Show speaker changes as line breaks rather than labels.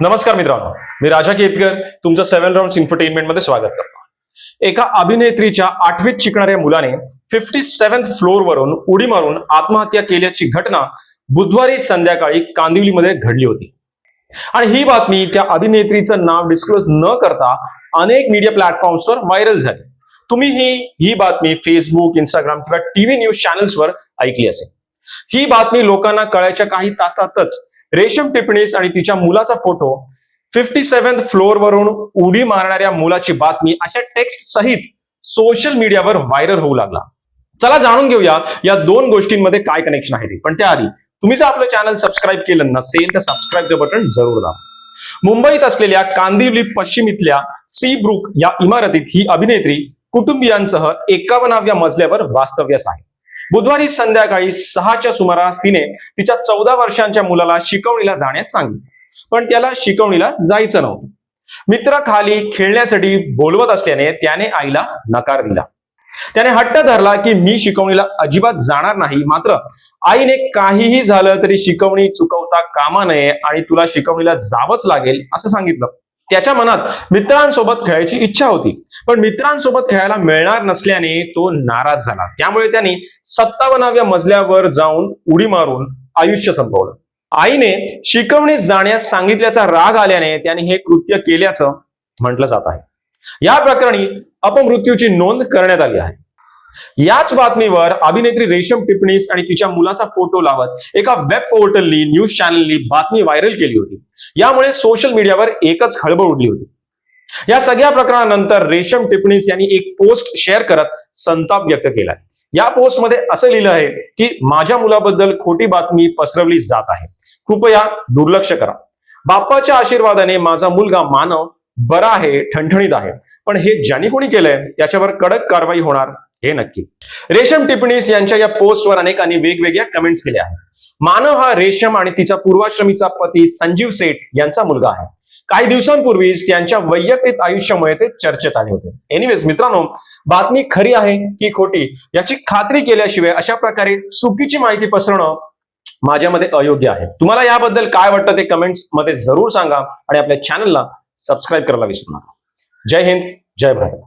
नमस्कार मित्रांनो मी राजा केतकर तुमचं सेव्हन राऊंड इन्फरटेनमेंटमध्ये स्वागत करतो. एका अभिनेत्रीच्या आठवीत शिकणाऱ्या मुलाने फिफ्टी सेव्हन्थ फ्लोअरवरून उडी मारून आत्महत्या केल्याची घटना बुधवारी संध्याकाळी कांदिवलीमध्ये घडली होती. आणि ही बातमी त्या अभिनेत्रीचं नाव डिस्क्लोज न करता अनेक मीडिया प्लॅटफॉर्म्सवर व्हायरल झाली. तुम्ही ही ही बातमी फेसबुक इंस्टाग्राम किंवा टीव्ही न्यूज चॅनल्सवर ऐकली असेल. ही बातमी लोकांना कळायच्या काही तासातच रेशम टिपणीस आणि तिच्या मुलाचा फोटो फिफ्टी सेव्हन फ्लोअर वरून उडी मारणाऱ्या मुलाची बातमी अशा टेक्स्ट सहित सोशल मीडियावर व्हायरल होऊ लागला. चला जाणून घेऊया या दोन गोष्टींमध्ये काय कनेक्शन आहे ते. पण त्याआधी तुम्ही जर आपलं चॅनल सबस्क्राईब केलं नसेल तर सबस्क्राईबचं बटन जरूर दाबा. मुंबईत असलेल्या कांदिवली पश्चिम इथल्या सी ब्रुक या इमारतीत ही अभिनेत्री कुटुंबियांसह एकावन्नाव्या मजल्यावर वास्तव्यास आहे. बुधवारी संध्याकाळी सहाच्या सुमारास तिने तिच्या चौदा वर्षांच्या मुलाला शिकवणीला जाण्यास सांगितले. पण त्याला शिकवणीला जायचं नव्हतं. मित्र खाली खेळण्यासाठी बोलवत असल्याने त्याने आईला नकार दिला. त्याने हट्ट धरला की मी शिकवणीला अजिबात जाणार नाही. मात्र आईने काहीही झालं तरी शिकवणी चुकवता कामा नये आणि तुला शिकवणीला जावंच लागेल असं सांगितलं. त्याच्या मनात मित्रांसोबत खेळायची इच्छा होती. पण मित्रांसोबत खेळायला मिळणार नसल्याने तो नाराज झाला. त्यामुळे त्यांनी सत्तावन्नाव्या मजल्यावर जाऊन उडी मारून आयुष्य संपवलं. आईने शिकवणीस जाण्यास सांगितल्याचा राग आल्याने त्याने हे कृत्य केल्याचं म्हटलं जात आहे. या प्रकरणी अपमृत्यूची नोंद करण्यात आली आहे. याच बातमीवर अभिनेत्री रेशम टिप्पणीस आणि तिच्या मुलाचा फोटो लावत एका वेब पोर्टलनी न्यूज चॅनलनी बातमी व्हायरल केली होती. यामुळे सोशल मीडियावर एकच खळबळ उडली होती. या सगळ्या प्रकरणानंतर रेशम टिप्पणीस यांनी एक पोस्ट शेअर करत संताप व्यक्त केलाय या पोस्टमध्ये असं लिहिलं आहे की माझ्या मुलाबद्दल खोटी बातमी पसरवली जात आहे. कृपया दुर्लक्ष करा. बाप्पाच्या आशीर्वादाने माझा मुलगा मानव बरा आहे ठणठणीत आहे. पण हे ज्यांनी कोणी केलंय त्याच्यावर कडक कारवाई होणार हे नक्की. रेशम टिप्पणीस यांच्या या पोस्टवर अनेकांनी वेगवेगळ्या कमेंट्स केल्या आहेत. मानव हा रेशम आणि तिचा पूर्वाश्रमीचा पती संजीव सेठ यांचा मुलगा आहे. काही दिवसांपूर्वीच त्यांच्या वैयक्तिक आयुष्यामुळे ते चर्चेत आले होते. एनिवेज मित्रांनो बातमी खरी आहे की खोटी याची खात्री केल्याशिवाय अशा प्रकारे चुकीची माहिती पसरणं माझ्यामध्ये अयोग्य आहे. तुम्हाला याबद्दल काय वाटतं ते कमेंट्समध्ये जरूर सांगा आणि आपल्या चॅनलला सबस्क्राईब करायला विसरू नका. जय हिंद जय भारत.